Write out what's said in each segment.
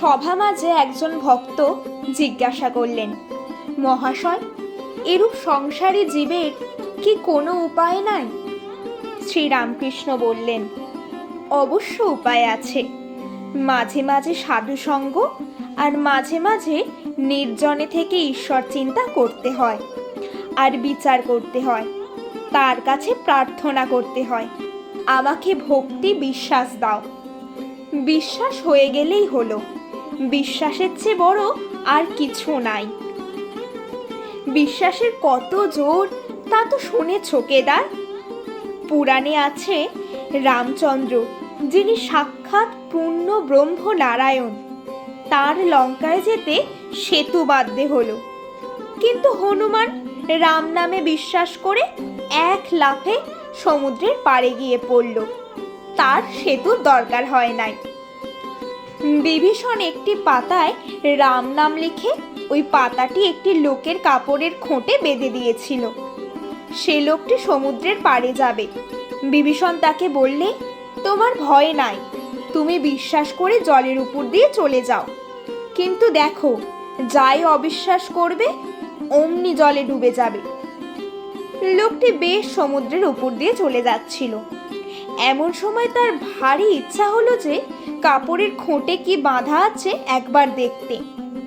সভা মাঝে একজন ভক্ত জিজ্ঞাসা করলেন, মহাশয়, এরূপ সংসারী জীবের কি কোনো উপায় নাই? শ্রীরামকৃষ্ণ বললেন, অবশ্য উপায় আছে। মাঝে মাঝে সাধুসঙ্গ আর মাঝে মাঝে নির্জনে থেকে ঈশ্বর চিন্তা করতে হয় আর বিচার করতে হয়, তার কাছে প্রার্থনা করতে হয়। আমাকে ভক্তি বিশ্বাস দাও। বিশ্বাস হয়ে গেলেই হলো। বিশ্বাসের চেয়ে বড় আর কিছু নাই। বিশ্বাসের কত জোর তা তো শুনেছ, কেদার। পুরাণে আছে রামচন্দ্র, যিনি সাক্ষাৎ পূর্ণ ব্রহ্ম নারায়ণ। তার লঙ্কায় যেতে সেতু বাঁধতে হলো। কিন্তু হনুমান রাম নামে বিশ্বাস করে এক লাফে সমুদ্রের পাড়ে গিয়ে পড়ল। তার সেতুর দরকার হয় নাই। বিভীষণ একটি পাতায় রাম নাম লিখে ওই পাতাটি একটি লোকের কাপড়ের খোঁটে বেঁধে দিয়েছিল। সে লোকটি সমুদ্রের পাড়ে যাবে। বিভীষণ তাকে বললে, তোমার ভয় নাই। তুমি বিশ্বাস করে জলের উপর দিয়ে চলে যাও। কিন্তু দেখো, যাই অবিশ্বাস করবে, অমনি জলে ডুবে যাবে। লোকটি বেশ সমুদ্রের উপর দিয়ে চলে যাচ্ছিল। এমন সময় তার ভারী ইচ্ছা হলো যে কাপড়ের খোঁটে কি বাঁধা আছে একবার দেখতে।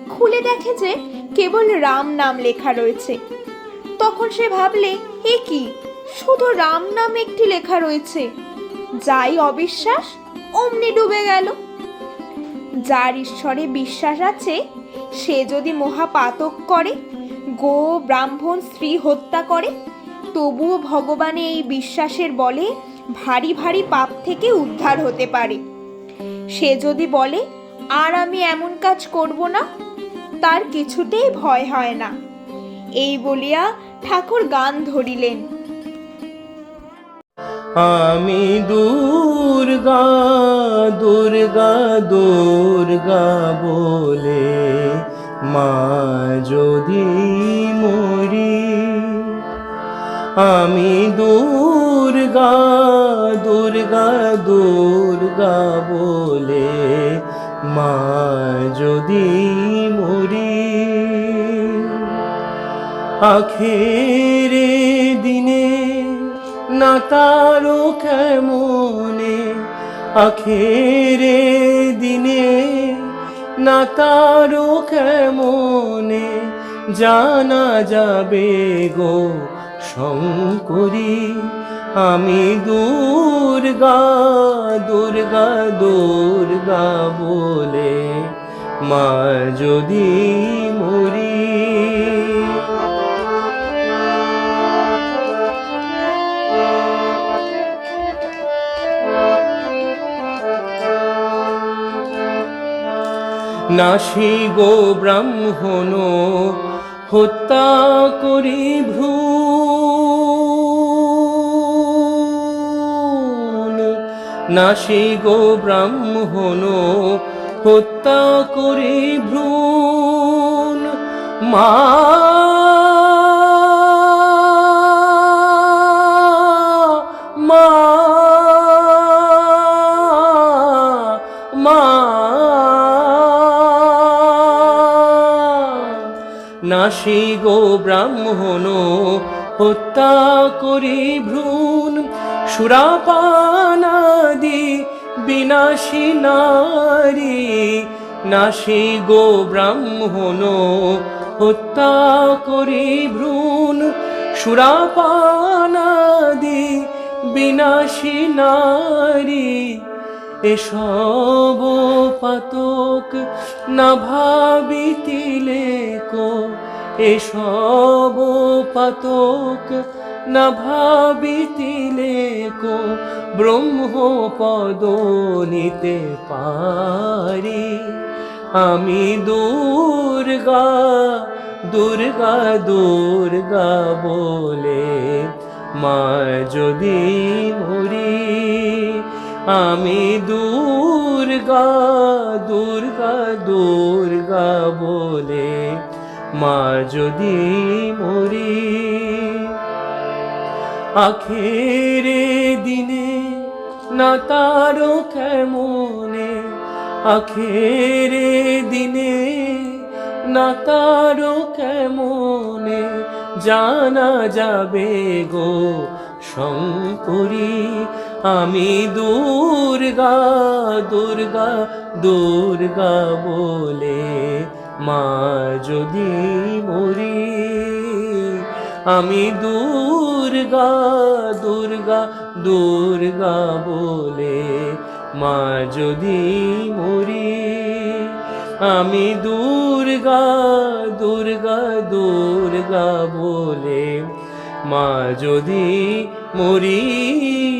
খুলে দেখে যে কেবল রাম নাম লেখা রয়েছে। তখন সে ভাবলে, এ কি? শুধু রাম নাম একটি লেখা রয়েছে। যাই অবিশ্বাস, অমনি ডুবে গেল। যার ঈশ্বরে বিশ্বাস আছে, সে যদি মহাপাতক করে, গো ব্রাহ্মণ স্ত্রী হত্যা করে, তবুও ভগবানে এই বিশ্বাসের বলে ভারী ভারী পাপ থেকে উদ্ধার হতে পারে। সে যদি বলে, আর আমি এমন কাজ করব না? তার কিছুতেই ভয় হয় না। এই বলিয়া ঠাকুর গান ধরিলেন। আমি দুর্গা দুর্গা দুর্গা বলে, মা যদি মরি, আমি দুর্গা দুর্গা দুর্গা দুর্গা বলে মা যদি মরি। আখেরে দিনে না তারো কেমনে? আখের দিনে না তারো কেমনে জানা যাবে গো শঙ্করী? আমি দুর্গা দুর্গা দুর্গা বলে মা যদি মরি। নাসি গো ব্রাহ্মণ হত্যা করি ভ্রূণ নাসি গো ব্রাহ্মণ হত্যা করি ভ্রূণ। মা নাসি গো ব্রাহ্মণ হত্যা করি ভ্রূণ। সুরাপানাদি বিনাশী নারী, নাসি গো ব্রাহ্মণ, হত্যা করি ভ্রূণ, সুরাপানাদি, বিনাশী নারী, এসব পাতক না ভাবিতিলে কো এসব পাতক না ভাবিতিলে কো ব্রহ্মপদ নিতে পারি। আমি দুর্গা দুর্গা দুর্গা বলে মা যদি মরি, আমি দুর্গা দুর্গা দুর্গা বলে মা যদি মরি, আখেরে দিনে না তারো কেমনে? আখের দিনে না তারও কেমনে জানা যাবে গো শঙ্করী? আমি দুর্গা দুর্গা দুর্গা বলে মা যদি মরি, আমি দুর্গা দুর্গা দুর্গা বলে মা যদি মরি, আমি দুর্গা দুর্গা দুর্গা বলে মা যদি মরি।